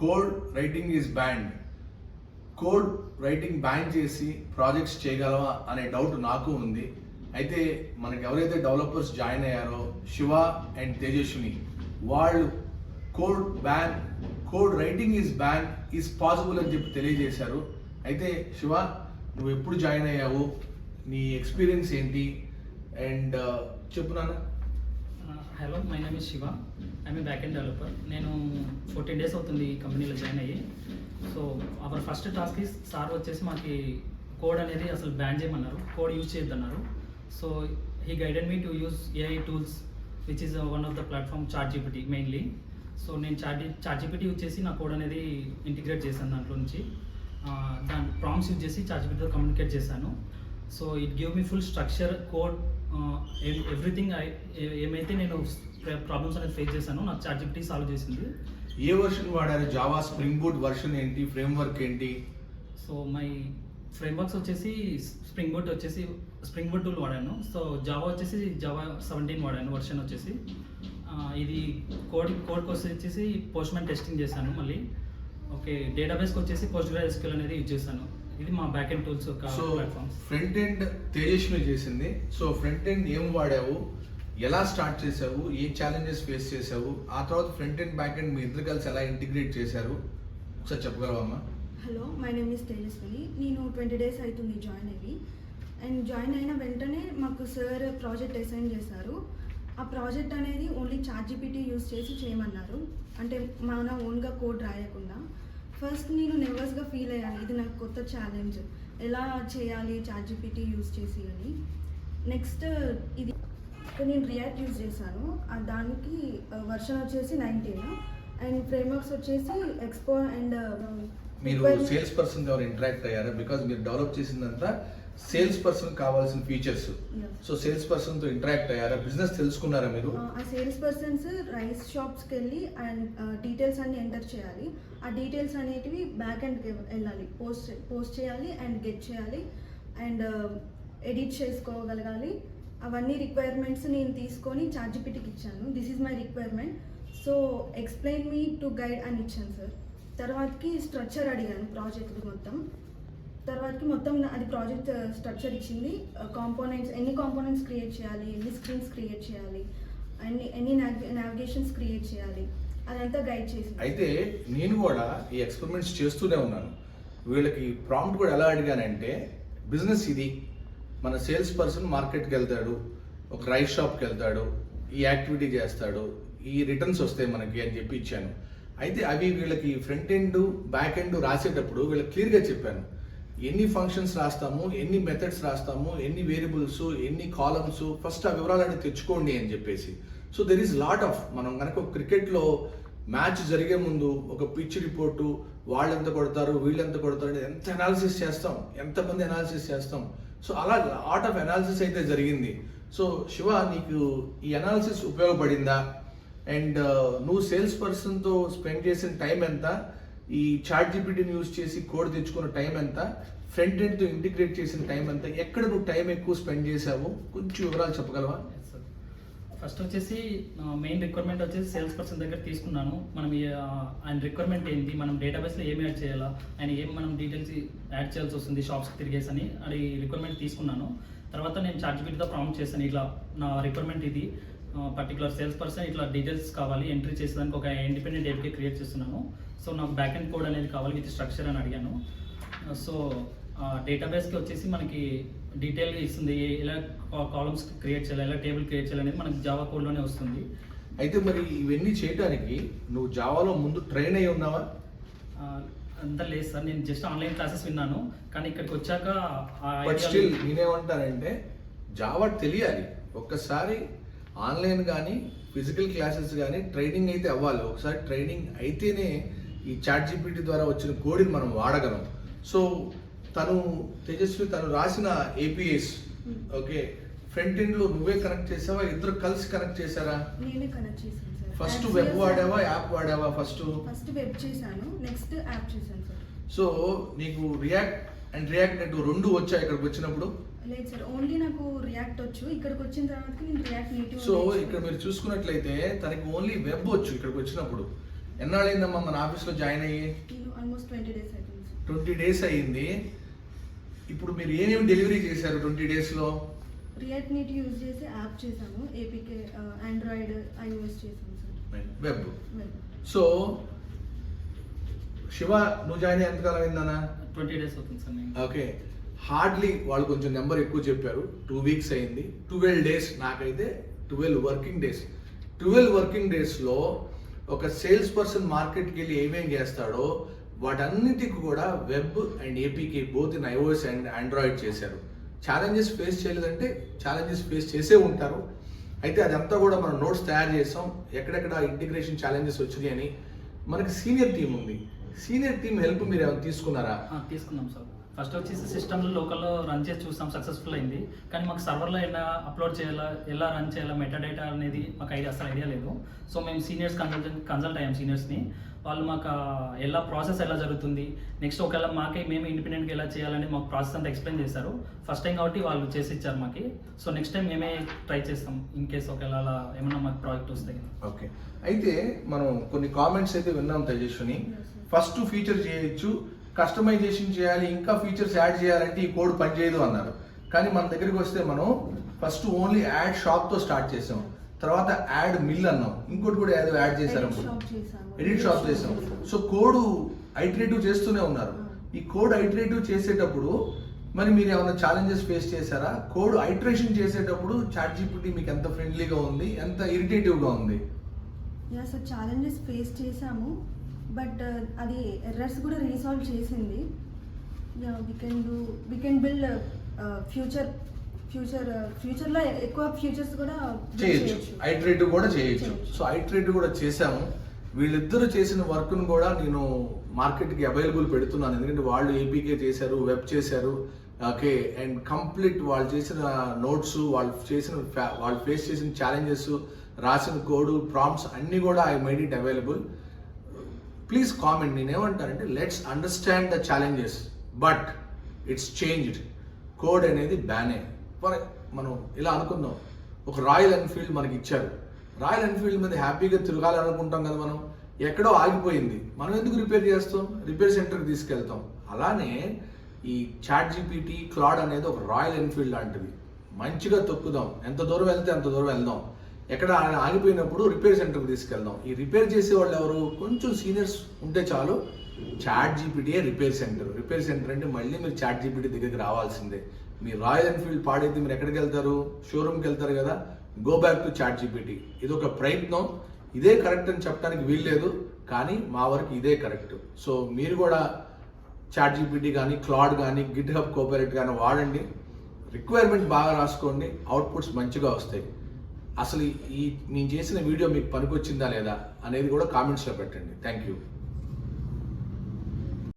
Code writing is banned. Code writing ban చేసి projects చేయగలవా అనే డౌట్ నాకు ఉంది. అయితే మనకి ఎవరైతే డెవలపర్స్ జాయిన్ అయ్యారో శివ అండ్ తేజస్విని వాళ్ళు code ban code writing is ban is possible అని చెప్పి తెలియజేశారు. అయితే శివ నువ్వు ఎప్పుడు జాయిన్ అయ్యావు? నీ ఎక్స్పీరియన్స్ ఏంటి? అండ్ చెప్పు నాన్న. Hello my name is Shiva. I'm a back end developer నేను ఫోర్టీన్ డేస్ అవుతుంది ఈ కంపెనీలో జాయిన్ అయ్యి. So our first task sir వచ్చేసి మాకు కోడ్ అనేది అసలు బ్యాన్ చేయమన్నారు. Code use చేయొద్దన్నారు. So he guided me to use AI tools which is one of the platform chat GPT mainly so నేను చార్ట్ చార్ట్ జీపీటీ యూజ్ చేసి నా code అనేది integrate చేశాను దాంట్లో నుంచి. దాని ప్రామ్స్ యూజ్ చేసి చార్ట్ జీపీటీతో కమ్యూనికేట్ చేశాను. So it give me full structure code everything ఏమైతే నేను ప్రాబ్లమ్స్ అనేది ఫేస్ చేశానో నాకు చార్ట్ జీపీటీ సాల్వ్ చేసింది. ఏ వర్షన్ వాడారు? జావా స్ప్రింగ్ బూట్ వర్షన్ ఏంటి? ఫ్రేమ్ వర్క్ ఏంటి? సో మై ఫ్రేమ్వర్క్స్ వచ్చేసి స్ప్రింగ్ బోట్ వచ్చేసి స్ప్రింగ్ బోట్ టూల్ వాడాను. సో జావా వచ్చేసి జావా సెవెంటీన్ వాడాను వర్షన్ వచ్చేసి. ఇది కోడ్ కోడ్కి వచ్చేసి పోస్ట్ మ్యాన్ టెస్టింగ్ చేశాను మళ్ళీ. ఓకే డేటాబేస్కి వచ్చేసి పోస్ట్ గ్రాస్క్యూల్ అనేది యూజ్ చేశాను. ఇది మా back end tools so front end Tejasvi చేసింది. సో ఫ్రంట్ ఎండ్ ఏం వాడావు? ఎలా స్టార్ట్ చేసావు? ఏ ఛాలెంజెస్ ఫేస్ చేసావు? ఆ తర్వాత ఫ్రంట్ ఎండ్ బ్యాక్ ఎండ్ మీ ఇద్దరు కలిసి ఎలా ఇంటిగ్రేట్ చేశారు? ఒకసారి చెప్పగలవమ్మా hello my name is Tejaswini. నేను ట్వంటీ డేస్ అవుతుంది జాయిన్ అయ్యి. అండ్ జాయిన్ అయిన వెంటనే మాకు సార్ ప్రాజెక్ట్ అసైన్ చేశారు. ఆ ప్రాజెక్ట్ అనేది ఓన్లీ చార్ట్ జీపీటీ యూస్ చేసి చేయమన్నారు. అంటే మన ఓన్గా కోడ్ రాయకుండా. ఫస్ట్ నేను నెర్వస్గా ఫీల్ అయ్యాను. ఇది నాకు కొత్త ఛాలెంజ్ ఎలా చేయాలి చార్ట్ జీపీటీ యూస్ చేసి అని. నెక్స్ట్ ఇది ఇక్కడ నేను రియాక్ట్ యూజ్ చేశాను. దానికి వర్షన్ వచ్చేసి నైన్టీన్ అండ్ ఫ్రేమ్వర్క్స్ వచ్చేసి ఎక్స్పో అండ్ మీరు సేల్స్ పర్సన్ ఎవరు ఇంటరాక్ట్ అయ్యారా? బికాజ్ మీరు డెవలప్ చేసిందంతా సేల్స్ పర్సన్ కావాల్సిన ఫీచర్స్. సో సేల్స్ పర్సన్తో ఇంటరాక్ట్ అయ్యారా? బిజినెస్ తెలుసుకున్నారా మీరు? ఆ సేల్స్ పర్సన్స్ రైస్ షాప్స్కి వెళ్ళి అండ్ డీటెయిల్స్ అన్ని ఎంటర్ చేయాలి. ఆ డీటెయిల్స్ అనేటివి బ్యాక్ అండ్కి వెళ్ళాలి. పోస్ట్ పోస్ట్ చేయాలి అండ్ గెట్ చేయాలి. అండ్ ఎడిట్ చేసుకోగలగాలి. అవన్నీ రిక్వైర్మెంట్స్ నేను తీసుకొని చార్జిపిటీకి ఇచ్చాను. This is my requirement so explain me to guide అని ఇచ్చాను సార్ తర్వాతకి స్ట్రక్చర్ అడిగాను ప్రాజెక్ట్ మొత్తం. తర్వాతకి మొత్తం అది ప్రాజెక్ట్ స్ట్రక్చర్ uh, ఇచ్చింది. Uh, కాంపోనెంట్స్ ఎన్ని కాంపోనెంట్స్ క్రియేట్ చేయాలి ఎన్ని స్క్రీన్స్ క్రియేట్ చేయాలి అన్ని ఎన్ని నావిగేషన్స్ క్రియేట్ చేయాలి అదంతా గైడ్ చేసింది. అయితే నేను కూడా ఈ ఎక్స్పెరిమెంట్స్ చేస్తూనే ఉన్నాను. వీళ్ళకి ప్రాంప్ట్ కూడా ఎలా అడిగానంటే బిజినెస్ ఇది. మన సేల్స్ పర్సన్ మార్కెట్కి వెళ్తాడు ఒక రైస్ షాప్కి వెళ్తాడు ఈ యాక్టివిటీ చేస్తాడు ఈ రిటర్న్స్ వస్తాయి మనకి అని చెప్పి ఇచ్చాను. అయితే అవి వీళ్ళకి ఫ్రంట్ ఎండ్ బ్యాక్ ఎండ్ రాసేటప్పుడు వీళ్ళకి క్లియర్గా చెప్పాను. ఎన్ని ఫంక్షన్స్ రాస్తాము ఎన్ని మెథడ్స్ రాస్తాము ఎన్ని వేరియబుల్స్ ఎన్ని కాలమ్స్ ఫస్ట్ ఆ వివరాలన్నీ తెచ్చుకోండి అని చెప్పేసి. So there is lot of మనం కనుక క్రికెట్లో మ్యాచ్ జరిగే ముందు ఒక పిచ్ రిపోర్టు వాళ్ళు ఎంత కొడతారు వీళ్ళు ఎంత కొడతారు ఎంత అనాలిసిస్ చేస్తాం ఎంతమంది అనాలిసిస్ చేస్తాం. సో అలా లాట్ ఆఫ్ అనాలిసిస్ అయితే జరిగింది. సో శివ నీకు ఈ అనాలిసిస్ ఉపయోగపడిందా? అండ్ నువ్వు సేల్స్ పర్సన్తో స్పెండ్ చేసిన టైం ఎంత? ఈ చాట్ జీపీటీని యూజ్ చేసి కోడ్ తెచ్చుకున్న టైం ఎంత? ఫ్రంట్ ఎండ్తో ఇంటిగ్రేట్ చేసిన టైం ఎంత? ఎక్కడ నువ్వు టైం ఎక్కువ స్పెండ్ చేసావు కొంచెం వివరాలు చెప్పగలవా? ఫస్ట్ వచ్చేసి మెయిన్ రిక్వైర్మెంట్ వచ్చేసి సేల్స్ పర్సన్ దగ్గర తీసుకున్నాను. మనం ఆయన రిక్వైర్మెంట్ ఏంటి? మనం డేటాబేస్లో ఏమి యాడ్ చేయాలా? ఆయన ఏం మనం డీటెయిల్స్ యాడ్ చేయాల్సి వస్తుంది షాప్స్కి తిరిగేసి అని అది రిక్వైర్మెంట్ తీసుకున్నాను. తర్వాత నేను చార్జిబిటీతో ప్రాంప్ట్ చేశాను. ఇలా నా రిక్వైర్మెంట్ ఇది. పర్టికులర్ సేల్స్ పర్సన్ ఇట్లా డీటెయిల్స్ కావాలి ఎంట్రీ చేసేదానికి ఒక ఇండిపెండెంట్ ఏపీ క్రియేట్ చేస్తున్నాను సో నాకు బ్యాక్ అండ్ కోడ్ అనేది కావాలి విత్ స్ట్రక్చర్ అని అడిగాను. సో డేటాబేస్కి వచ్చేసి మనకి డీటెయిల్గా ఇస్తుంది ఎలా కాలమ్స్ క్రియేట్ చేయాలి ఎలా టేబుల్ క్రియేట్ చేయాలి అనేది మనకి జావా కోడ్లోనే వస్తుంది. అయితే మరి ఇవన్నీ చేయడానికి నువ్వు జావాలో ముందు ట్రైన్ అయి ఉన్నావా? అంతా లేదు సార్ నేను జస్ట్ ఆన్లైన్ క్లాసెస్ విన్నాను. కానీ ఇక్కడికి వచ్చాక నేనేమంటానంటే జావా తెలియాలి. ఒక్కసారి ఆన్లైన్ కానీ ఫిజికల్ క్లాసెస్ కానీ ట్రైనింగ్ అయితే అవ్వాలి. ఒకసారి ట్రైనింగ్ అయితేనే ఈ చాట్ జీపీటీ ద్వారా వచ్చిన కోడిని మనం వాడగలం. సో తను తేజస్వి తను రాసిన ఏపీఎస్ ఓకే? ఫ్రంట్ ఎండ్లో నువ్వే కనెక్ట్ చేసావా? ఇద్దరు కలిసి కనెక్ట్ చేశారా? నేనే కనెక్ట్ చేశాను ఫస్ట్ వెబ్ వాడావా? యాప్ వాడావా ఫస్ట్ ఫస్ట్ వెబ్ చేశాను నెక్స్ట్ యాప్ చేశాను సో నీకు రియాక్ట్ అండ్ రియాక్ట్ నెట్ రెండు వచ్చాయి ఇక్కడికి వచ్చినప్పుడు. లేదు సార్ ఓన్లీ నాకు రియాక్ట్ వచ్చు. ఇక్కడికి వచ్చిన తర్వాత నేను రియాక్ట్ నేటివ్ సో ఇక్కడ మీరు చూసుకున్నట్లయితే తనకి ఓన్లీ వెబ్ వచ్చు ఇక్కడికి వచ్చినప్పుడు. ఎన్నాళ్ళైందమ్మా మన ఆఫీస్లో జాయిన్ అయ్యి? Almost twenty days sir. Twenty days అయ్యింది. ఇప్పుడు మీరు ఏమేమి డెలివరీ చేశారు ట్వంటీ డేస్లో? రియాక్ట్ నీట్ యూజ్ చేసి యాప్ చేసాము ఏపీకే ఆండ్రాయిడ్ ఐఓఎస్ చేసాము sir. Web web so Shiva నువ్వు జాయిన్ అయ్యి ఎంతకాలం అయిందన్నా ట్వంటీ డేస్ అవుతుంది సార్ నేను. ఓకే. హార్డ్లీ వాళ్ళు కొంచెం నెంబర్ ఎక్కువ చెప్పారు. టూ వీక్స్ అయింది. ట్వెల్వ్ డేస్ నాకైతే twelve working days twelve working డేస్లో ఒక సేల్స్ పర్సన్ మార్కెట్కి వెళ్ళి ఏమేం చేస్తాడో వాటన్నిటికి కూడా వెబ్ అండ్ ఏపీకి both in iOS and android చేశారు. ఛాలెంజెస్ ఫేస్ చేయలేదంటే ఛాలెంజెస్ ఫేస్ చేసే ఉంటారు. అయితే అదంతా కూడా మనం నోట్స్ తయారు చేసాం. ఎక్కడెక్కడ ఇంటిగ్రేషన్ ఛాలెంజెస్ వచ్చినాయి అని మనకి సీనియర్ టీం ఉంది. సీనియర్ టీం హెల్ప్ మీరు ఏమైనా తీసుకున్నారా? తీసుకున్నాం సార్. ఫస్ట్ వచ్చేసి సిస్టమ్లో లోకల్లో రన్ చేసి చూసాం సక్సెస్ఫుల్ అయింది. కానీ మాకు సర్వర్లో ఎలా అప్లోడ్ చేయాలా ఎలా రన్ చేయాలా మెటా డేటా అనేది మాకు ఐడియా అసలు ఐడియా లేదు. సో మేము సీనియర్స్ కన్సల్టెంట్ కన్సల్ట్ అయ్యాం సీనియర్స్ని వాళ్ళు మాకు ఎలా ప్రాసెస్ ఎలా జరుగుతుంది నెక్స్ట్ ఒకవేళ మాకే మేము ఇండిపెండెంట్గా ఎలా చేయాలని మాకు ప్రాసెస్ అంతా ఎక్స్ప్లెయిన్ చేశారు. ఫస్ట్ టైం కాబట్టి వాళ్ళు చేసి ఇచ్చారు మాకు. సో నెక్స్ట్ టైం మేమే ట్రై చేస్తాం ఇన్ కేస్ ఒకవేళ అలా ఏమన్నా మాకు ప్రాజెక్ట్ వస్తే. కనుక. ఓకే అయితే మనం కొన్ని కామెంట్స్ అయితే విన్నాం తేజస్విని. ఫస్ట్ ఫీచర్ చేయొచ్చు కస్టమైజేషన్ చేయాలి ఇంకా ఫీచర్స్ యాడ్ చేయాలంటే ఈ కోడ్ పనిచేయదు అన్నారు. కానీ మన దగ్గరికి వస్తే మనం ఫస్ట్ ఓన్లీ యాడ్ షాప్తో స్టార్ట్ చేసాం. తర్వాత యాడ్ మిల్ అన్నాం. ఇంకోటి కూడా ఏదో యాడ్ చేశారు ఎడిట్ షాప్ చేసాం సో కోడ్ ఐటరేటివ్ చేస్తూనే ఉన్నారు. ఈ కోడ్ ఐటరేటివ్ చేసేటప్పుడు మరి మీరు ఏమైనా ఛాలెంజెస్ ఫేస్ చేశారా? కోడ్ ఐటరేషన్ చేసేటప్పుడు చాట్ జీపీటీ మీకు ఎంత ఫ్రెండ్లీగా ఉంది? ఎంత ఇరిటేటివ్గా ఉంది? యా సార్ ఛాలెంజెస్ ఫేస్ చేసాము బట్ అది ఎర్రర్స్ కూడా రీసాల్వ్ చేసింది. Yeah we can do we can build future future ఫ్యూచర్లో ఎక్కువ ఫ్యూచర్స్ కూడా చేయొచ్చు. ఐటరేటివ్ కూడా చేయొచ్చు. సో ఐటరేటివ్ కూడా చేశాము. వీళ్ళిద్దరూ చేసిన వర్క్ను కూడా నేను మార్కెట్కి అవైలబుల్ పెడుతున్నాను. ఎందుకంటే వాళ్ళు ఏపీకే చేశారు వెబ్ చేశారు. ఓకే అండ్ కంప్లీట్ వాళ్ళు చేసిన నోట్స్ వాళ్ళు చేసిన వాళ్ళు ఫేస్ చేసిన ఛాలెంజెస్ రాసిన కోడ్ ప్రాంప్ట్స్ అన్నీ కూడా I made it available please comment నేనేమంటానంటే let's understand the challenges but it's changed code అనేది బ్యానే ఫర్ మనం ఇలా అనుకుందాం. ఒక రాయల్ ఎన్ఫీల్డ్ మనకి ఇచ్చారు. రాయల్ ఎన్ఫీల్డ్ మీద హ్యాపీగా తిరగాలనుకుంటాం కదా మనం. ఎక్కడో ఆగిపోయింది. మనం ఎందుకు రిపేర్ చేస్తాం? రిపేర్ సెంటర్కి తీసుకెళ్తాం. అలానే ఈ చాట్ జీపీటీ క్లాడ్ అనేది ఒక రాయల్ ఎన్ఫీల్డ్ లాంటిది. మంచిగా తొక్కుదాం. ఎంత దూరం వెళ్తే అంత దూరం వెళ్దాం. ఎక్కడ ఆయన ఆగిపోయినప్పుడు రిపేర్ సెంటర్కి తీసుకెళ్దాం. ఈ రిపేర్ చేసే వాళ్ళు ఎవరు? కొంచెం సీనియర్స్ ఉంటే చాలు. చాట్ జీపీటీయే రిపేర్ సెంటర్ రిపేర్ సెంటర్ అంటే మళ్ళీ మీరు చాట్ జీపీటీ దగ్గరికి రావాల్సిందే. మీ రాయల్ ఎన్ఫీల్డ్ పాడైతే మీరు ఎక్కడికి వెళ్తారు? షోరూమ్కి వెళ్తారు కదా? Go back to chat GPT ఇది ఒక ప్రయత్నం. ఇదే కరెక్ట్ అని చెప్పడానికి వీల్లేదు కానీ మా వరకు ఇదే కరెక్ట్ సో మీరు కూడా చాట్ జీపీటీ కానీ క్లాడ్ కానీ గిట్ హబ్ కోపరేట్ కానీ వాడండి. రిక్వైర్మెంట్ బాగా రాసుకోండి. అవుట్పుట్స్ మంచిగా వస్తాయి. అసలు ఈ నేను చేసిన వీడియో మీకు పనికొచ్చిందా లేదా అనేది కూడా కామెంట్స్లో పెట్టండి. Thank you